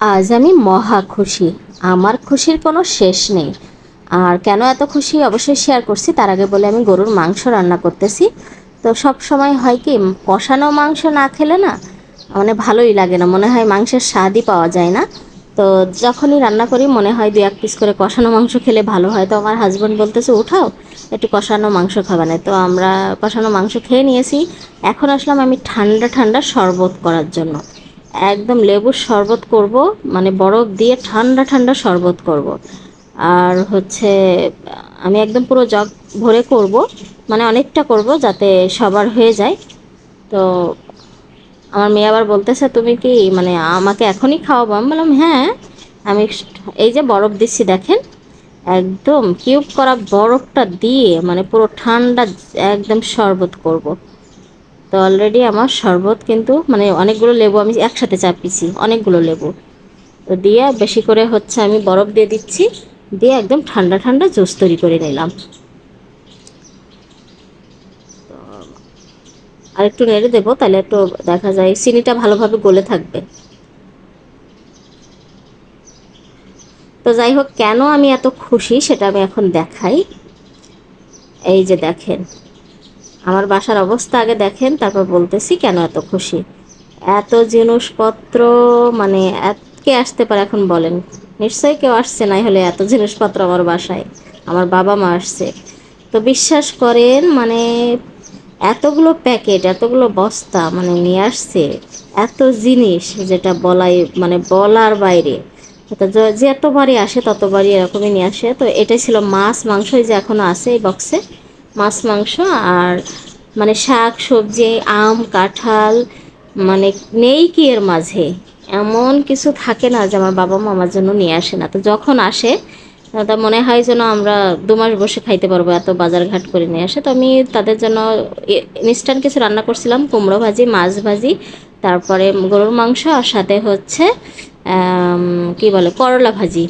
আজ আমি মহা খুশি। আমার খুশির কোনো শেষ নেই। আর কেন এত খুশি? অবশ্যই শেয়ার করছি। তার আগে বলে আমি গরুর মাংস রান্না করতেছি। তো সব সময় হয় কি, কষানো মাংস না খেলে না মানে ভালোই লাগে না। মনে হয় মাংসের স্বাদই পাওয়া যায় না। তো যখনই রান্না করি, মনে হয় দু এক পিস করে কষানো মাংস খেলে ভালো হয়। তো আমার হাজব্যান্ড বলতেছে, উঠাও, একটু কষানো মাংস খাবে না। তো আমরা কষানো মাংস খেয়ে নিয়েছি। এখন আসলাম আমি ঠান্ডা ঠান্ডা শরবত করার জন্য। একদম লেবুর শরবত করব মানে বরফ দিয়ে ঠান্ডা ঠান্ডা শরবত করব। আর হচ্ছে, আমি একদম পুরো জগ ভরে করব মানে অনেকটা করব যাতে সবার হয়ে যায়। তো আমার মেয়ে আবার বলতেছে, তুমি কি মানে আমাকে এখনই খাওয়াবো? আমি বললাম হ্যাঁ আমি এই যে বরফ দিচ্ছি, দেখেন, একদম কিউব করা বরফটা দিয়ে মানে পুরো ঠান্ডা একদম শরবত করব। তো অলরেডি আমার শরবত কিন্তু মানে অনেকগুলো লেবু আমি একসাথে চাপিয়েছি, অনেকগুলো লেবু। তো দিয়ে বেশি করে হচ্ছে আমি বরফ দিয়ে দিচ্ছি, দিয়ে একদম ঠান্ডা ঠান্ডা জুস তৈরি করে নিলাম। আর একটু নেড়ে দেবো, তাহলে একটু দেখা যায় চিনিটা ভালোভাবে গলে থাকবে। তো যাই হোক, কেন আমি এত খুশি সেটা আমি এখন দেখাই। এই যে দেখেন আমার বাসার অবস্থা আগে দেখেন, তারপর বলতেছি, কেন এত খুশি? এত জিনিসপত্র মানে কে আসতে পারে এখন বলেন? নিশ্চয়ই কেউ আসছে নাই হলে এত জিনিসপত্র আমার বাসায়। আমার বাবা মা আসছে। তো বিশ্বাস করেন মানে এতগুলো প্যাকেট, এতগুলো বস্তা মানে নিয়ে আসছে, এত জিনিস যেটা বলাই মানে বলার বাইরে। তো যে এতবারই আসে, ততবারই এরকমই নিয়ে আসে। তো এটাই ছিল মাছ, মাংসই যে এখনও আছে এই বক্সে মাছ, মাংস আর মানে শাক, সবজি, আম, কাঁঠাল মানে নেই কি এর মাঝে। এমন কিছু থাকে না যে আমার বাবা মা আমার জন্য নিয়ে আসে না। তো যখন আসে তা মনে হয় যেন আমরা দু মাস বসে খাইতে পারব, এত বাজার ঘাট করে নিয়ে আসে। তো আমি তাদের জন্য ইনস্ট্যান্ট কিছু রান্না করছিলাম, কুমড়ো ভাজি, মাছ ভাজি, তারপরে গরুর মাংস আর সাথে হচ্ছে কি বলে, করলা ভাজি।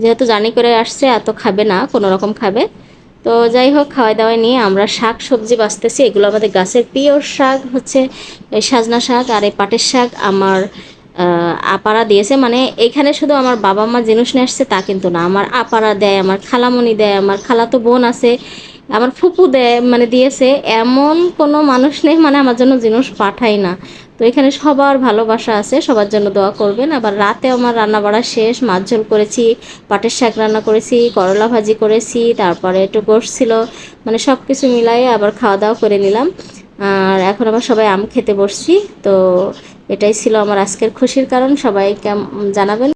যেহেতু জানি করে আসছে, এত খাবে না, কোনো রকম খাবে। তো যাই হোক খাওয়াই দাওয়াই নিয়ে আমরা শাক সবজি বাঁচতেছি। এগুলো আমাদের গাছের পিওর শাক হচ্ছে সাজনা শাক আর এই পাটের শাক আমার আপারা দিয়েছে। মানে এখানে শুধু আমার বাবা মা জিনিস নিয়ে আসছে তা কিন্তু না, আমার আপারা দেয়, আমার খালামণি দেয়, আমার খালাতো বোন আছে, আমার ফুপু দেয় মানে দিয়েছে। এমন কোনো মানুষ নেই মানে আমার জন্য জিনিস পাঠায় না। তো এখানে সবার ভালোবাসা আছে, সবার জন্য দোয়া করবেন। আবার রাতে আমার রান্না বাড়া শেষ, মাছ ঝোল করেছি, পাটের শাক রান্না করেছি, করলা ভাজি করেছি, তারপরে একটু গোশ ছিল মানে সব কিছু মিলাই আবার খাওয়া দাওয়া করে নিলাম। আর এখন আবার সবাই আম খেতে বসছি, তো এটাই ছিল আমার আজকের খুশির কারণ। সবাই জানাবেন।